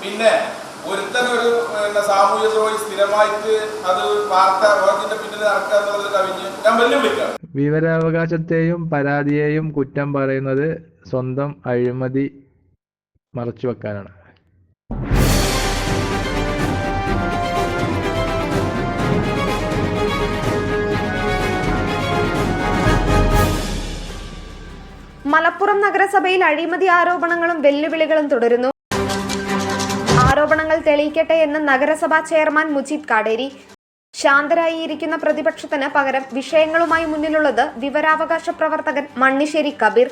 പിന്നെ ഒരുത്തൻ ഒരു പിന്നെ സാമൂഹ്യ ദ്രോഹി സ്ഥിരമായിട്ട് അത് വാർത്ത ഓർജിന്റെ പിന്നിൽ നടക്കുക എന്നുള്ളത് കവിഞ്ഞ് ഞാൻ വെല്ലുവിളിക്കാം വിവരാവകാശത്തെയും പരാതിയെയും കുറ്റം പറയുന്നത് സ്വന്തം അഴിമതി മറച്ചുവെക്കാനാണ് മലപ്പുറം നഗരസഭയിൽ അഴിമതി ആരോപണങ്ങളും വെല്ലുവിളികളും തുടരുന്നു. ആരോപണങ്ങൾ തെളിയിക്കട്ടെ എന്ന് നഗരസഭാ ചെയർമാൻ മുജീബ് കാടേരി. ശാന്തരായിരിക്കുന്ന പ്രതിപക്ഷത്തിന് പകരം വിഷയങ്ങളുമായി മുന്നിലുള്ളത് വിവരാവകാശ പ്രവർത്തകൻ മണ്ണിശ്ശേരി കബീർ.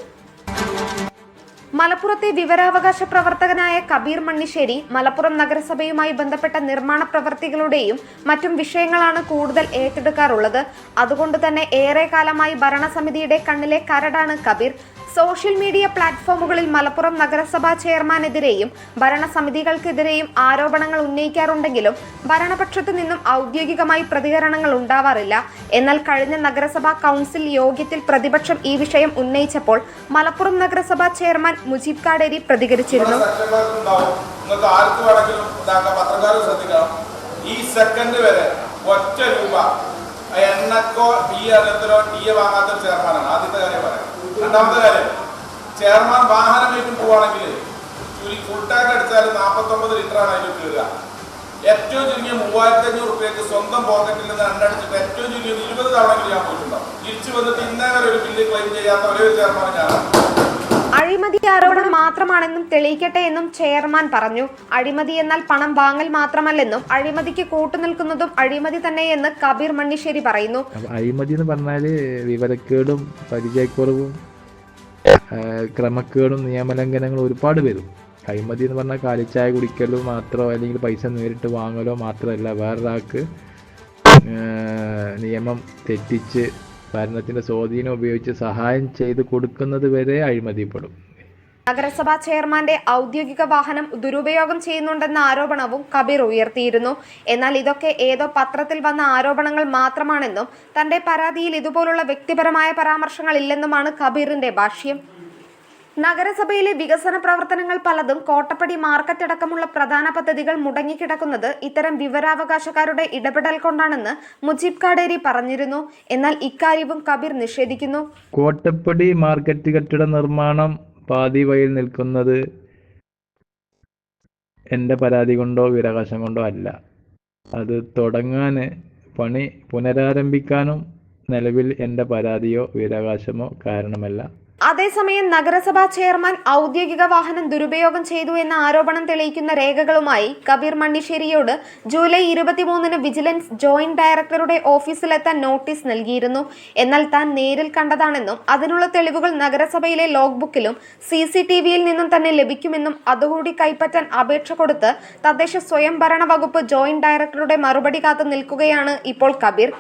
മലപ്പുറത്തെ വിവരാവകാശ പ്രവർത്തകനായ കബീർ മണ്ണിശ്ശേരി മലപ്പുറം നഗരസഭയുമായി ബന്ധപ്പെട്ട നിർമ്മാണ പ്രവർത്തികളുടെയും മറ്റും വിഷയങ്ങളാണ് കൂടുതൽ ഏറ്റെടുക്കാറുള്ളത്. അതുകൊണ്ട് തന്നെ ഏറെ കാലമായി ഭരണസമിതിയുടെ കണ്ണിലെ കരടാണ് കബീർ. സോഷ്യൽ മീഡിയ പ്ലാറ്റ്ഫോമുകളിൽ മലപ്പുറം നഗരസഭാ ചെയർമാനെതിരെയും ഭരണസമിതികൾക്കെതിരെയും ആരോപണങ്ങൾ ഉന്നയിക്കാറുണ്ടെങ്കിലും ഭരണപക്ഷത്തു നിന്നും ഔദ്യോഗികമായി പ്രതികരണങ്ങൾ ഉണ്ടാവാറില്ല. എന്നാൽ കഴിഞ്ഞ നഗരസഭാ കൗൺസിൽ യോഗത്തിൽ പ്രതിപക്ഷം ഈ വിഷയം ഉന്നയിച്ചപ്പോൾ മലപ്പുറം നഗരസഭാ ചെയർമാൻ മുജീബ് കാടേരി പ്രതികരിച്ചിരുന്നു. ഈ സെക്കൻഡ് വരെ ഒറ്റ രൂപ. എണ്ണക്കോ ബി അറിയത്തിലോ ടീ വാങ്ങാത്ത ഒരു ചെയർമാനാണ്. ആദ്യത്തെ കാര്യം പറയാം. രണ്ടാമത്തെ കാര്യം ചെയർമാൻ വാഹനം വീട്ടിൽ പോവാണെങ്കിൽ ഫുൾ ടാങ്ക് അടിച്ചാൽ നാൽപ്പത്തൊമ്പത് ലിറ്ററാണ് അതിൽ കയറുക ഏറ്റവും ചുരുങ്ങിയ മൂവായിരത്തി അഞ്ഞൂറ് റുപ്യക്ക് സ്വന്തം പോക്കറ്റിൽ നിന്ന് എണ്ണടിച്ചിട്ട് ഏറ്റവും ചുരുങ്ങിയത് ഇരുപത് തവണയെങ്കിലും ഞാൻ പോയിട്ടുണ്ടാവും. തിരിച്ചു വന്നിട്ട് ഇന്നേ വരെ ഒരു ബില്ല് ക്ലെയിം ചെയ്യാത്ത ഒരേ ഒരു ചെയർമാൻ ഞാനാണ്. അഴിമതി ആരോപണം മാത്രമാണെന്നും തെളിയിക്കട്ടെ എന്നും ചെയർമാൻ പറഞ്ഞു. അഴിമതി എന്നാൽ പണം വാങ്ങൽ മാത്രമല്ലെന്നും അഴിമതിക്ക് കൂട്ടുനിൽക്കുന്നതും അഴിമതി തന്നെയെന്ന് കബീർ മണ്ണിശ്ശേരി പറയുന്നു. അഴിമതി എന്ന് പറഞ്ഞാൽ വിവരക്കേടും പരിചയക്കുറവും ക്രമക്കേടും നിയമലംഘനങ്ങളും ഒരുപാട് വരും. അഴിമതി എന്ന് പറഞ്ഞാൽ കാലിച്ചായ കുടിക്കലോ മാത്രമോ അല്ലെങ്കിൽ പൈസ നേരിട്ട് വാങ്ങലോ മാത്രമല്ല വേറൊരാൾക്ക് നിയമം തെറ്റിച്ച് ഭരണത്തിന്റെ സ്വാധീനം ഉപയോഗിച്ച് സഹായം ചെയ്ത് കൊടുക്കുന്നത് വരെ അഴിമതിപ്പെടും. നഗരസഭാ ചെയർമാന്റെ ഔദ്യോഗിക വാഹനം ദുരുപയോഗം ചെയ്യുന്നുണ്ടെന്ന ആരോപണവും കബീർ ഉയർത്തിയിരുന്നു. എന്നാൽ ഇതൊക്കെ ഏതോ പത്രത്തിൽ വന്ന ആരോപണങ്ങൾ മാത്രമാണെന്നും തന്റെ പരാതിയിൽ ഇതുപോലുള്ള വ്യക്തിപരമായ പരാമർശങ്ങൾ ഇല്ലെന്നുമാണ് കബീറിന്റെ ഭാഷ്യം. നഗരസഭയിലെ വികസന പ്രവർത്തനങ്ങൾ പലതും കോട്ടപ്പടി മാർക്കറ്റ് അടക്കമുള്ള പ്രധാന പദ്ധതികൾ മുടങ്ങിക്കിടക്കുന്നത് ഇത്തരം വിവരാവകാശക്കാരുടെ ഇടപെടൽ കൊണ്ടാണെന്ന് മുജീബ് കാടേരി പറഞ്ഞിരുന്നു. എന്നാൽ ഇക്കാര്യവും കബീർ നിഷേധിക്കുന്നു. കോട്ടപ്പടി മാർക്കറ്റ് കെട്ടിട നിർമ്മാണം പാതി വഴിയിൽ നിൽക്കുന്നത് എന്റെ പരാതി കൊണ്ടോ വിരകാശം കൊണ്ടോ അല്ല. അത് തുടങ്ങാൻ പണി പുനരാരംഭിക്കാനും നിലവിൽ എന്റെ പരാതിയോ വിരകാശമോ കാരണമല്ല. അതേസമയം നഗരസഭാ ചെയർമാൻ ഔദ്യോഗിക വാഹനം ദുരുപയോഗം ചെയ്തു എന്ന ആരോപണം തെളിയിക്കുന്ന രേഖകളുമായി കബീർ മണ്ണിശ്ശേരിയോട് ജൂലൈ ഇരുപത്തിമൂന്നിന് വിജിലൻസ് ജോയിന്റ് ഡയറക്ടറുടെ ഓഫീസിലെത്താൻ നോട്ടീസ് നൽകിയിരുന്നു. എന്നാൽ താൻ നേരിൽ കണ്ടതാണെന്നും അതിനുള്ള തെളിവുകൾ നഗരസഭയിലെ ലോഗ് ബുക്കിലും സി സി ടി വിയിൽ നിന്നും തന്നെ ലഭിക്കുമെന്നും അതുകൂടി കൈപ്പറ്റാൻ അപേക്ഷ കൊടുത്ത് തദ്ദേശ സ്വയംഭരണ വകുപ്പ് ജോയിന്റ് ഡയറക്ടറുടെ മറുപടി കാത്തു നിൽക്കുകയാണ് ഇപ്പോൾ കബീർ.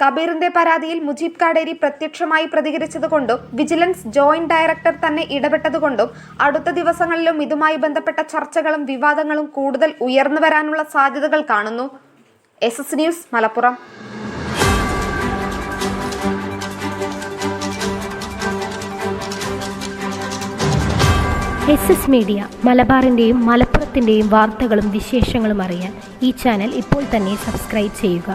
കബീറിന്റെ പരാതിയിൽ മുജീബ് കാടേരി പ്രത്യക്ഷമായി പ്രതികരിച്ചതുകൊണ്ടും വിജിലൻസ് ജോയിന്റ് ഡയറക്ടർ തന്നെ ഇടപെട്ടതുകൊണ്ടും അടുത്ത ദിവസങ്ങളിലും ഇതുമായി ബന്ധപ്പെട്ട ചർച്ചകളും വിവാദങ്ങളും കൂടുതൽ ഉയർന്നു വരാനുള്ള സാധ്യതകൾ കാണുന്നു. S S news Malappuram. S S media മലബാറിന്റെയും മലപ്പുറത്തിന്റെയും വാർത്തകളും വിശേഷങ്ങളും അറിയാൻ ഈ ചാനൽ ഇപ്പോൾ തന്നെ സബ്സ്ക്രൈബ് ചെയ്യുക.